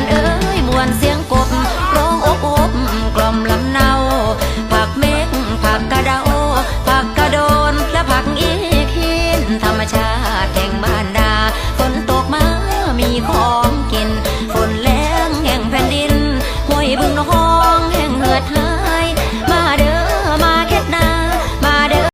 นเอ้ยมวนเสียงกบร้องอบอบกล่อมลำเนาผักเมฆผักกระเดา